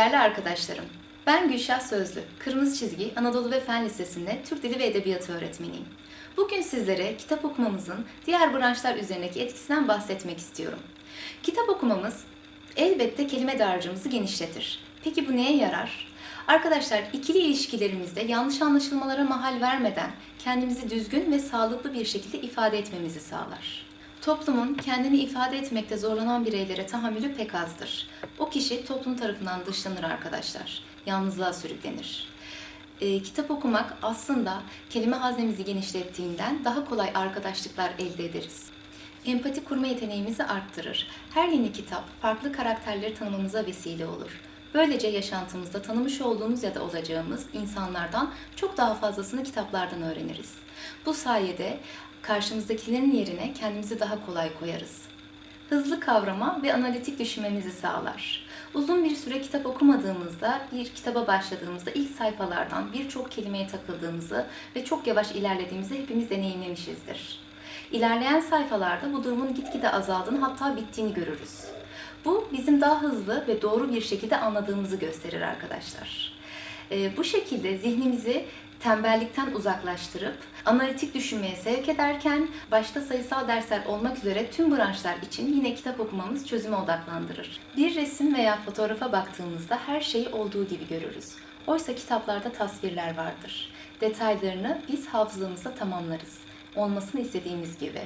değerli arkadaşlarım. Ben Gülşah Sözlü, Kırmızı Çizgi Anadolu ve Fen Lisesi'nde Türk Dili ve Edebiyatı öğretmeniyim. Bugün sizlere kitap okumamızın diğer branşlar üzerindeki etkisinden bahsetmek istiyorum. Kitap okumamız elbette kelime dağarcığımızı genişletir. Peki bu neye yarar? Arkadaşlar ikili ilişkilerimizde yanlış anlaşılmalara mahal vermeden kendimizi düzgün ve sağlıklı bir şekilde ifade etmemizi sağlar. Toplumun kendini ifade etmekte zorlanan bireylere tahammülü pek azdır. O kişi toplum tarafından dışlanır arkadaşlar. Yalnızlığa sürüklenir. E, kitap okumak aslında kelime haznemizi genişlettiğinden daha kolay arkadaşlıklar elde ederiz. Empati kurma yeteneğimizi arttırır. Her yeni kitap farklı karakterleri tanımamıza vesile olur. Böylece yaşantımızda tanımış olduğumuz ya da olacağımız insanlardan çok daha fazlasını kitaplardan öğreniriz. Bu sayede karşımızdakilerin yerine kendimizi daha kolay koyarız. Hızlı kavrama ve analitik düşünmemizi sağlar. Uzun bir süre kitap okumadığımızda, bir kitaba başladığımızda ilk sayfalardan birçok kelimeye takıldığımızı ve çok yavaş ilerlediğimizi hepimiz deneyimlemişizdir. İlerleyen sayfalarda bu durumun gitgide azaldığını hatta bittiğini görürüz. Bu bizim daha hızlı ve doğru bir şekilde anladığımızı gösterir arkadaşlar. Ee, bu şekilde zihnimizi tembellikten uzaklaştırıp analitik düşünmeye sevk ederken başta sayısal dersler olmak üzere tüm branşlar için yine kitap okumamız çözüme odaklandırır. Bir resim veya fotoğrafa baktığımızda her şeyi olduğu gibi görürüz. Oysa kitaplarda tasvirler vardır. Detaylarını biz hafızamızda tamamlarız. Olmasını istediğimiz gibi.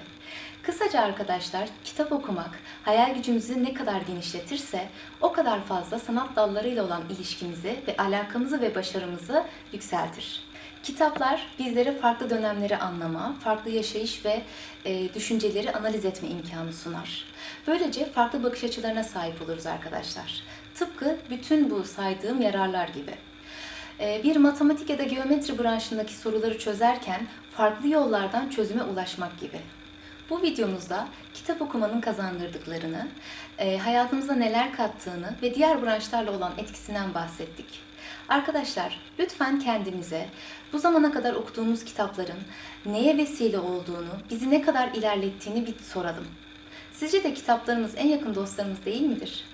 Kısaca arkadaşlar, kitap okumak hayal gücümüzü ne kadar genişletirse o kadar fazla sanat dallarıyla olan ilişkimizi ve alakamızı ve başarımızı yükseltir. Kitaplar bizlere farklı dönemleri anlama, farklı yaşayış ve e, düşünceleri analiz etme imkanı sunar. Böylece farklı bakış açılarına sahip oluruz arkadaşlar. Tıpkı bütün bu saydığım yararlar gibi. E, bir matematik ya da geometri branşındaki soruları çözerken farklı yollardan çözüme ulaşmak gibi. Bu videomuzda kitap okumanın kazandırdıklarını, e, hayatımıza neler kattığını ve diğer branşlarla olan etkisinden bahsettik. Arkadaşlar lütfen kendimize bu zamana kadar okuduğumuz kitapların neye vesile olduğunu, bizi ne kadar ilerlettiğini bir soralım. Sizce de kitaplarımız en yakın dostlarımız değil midir?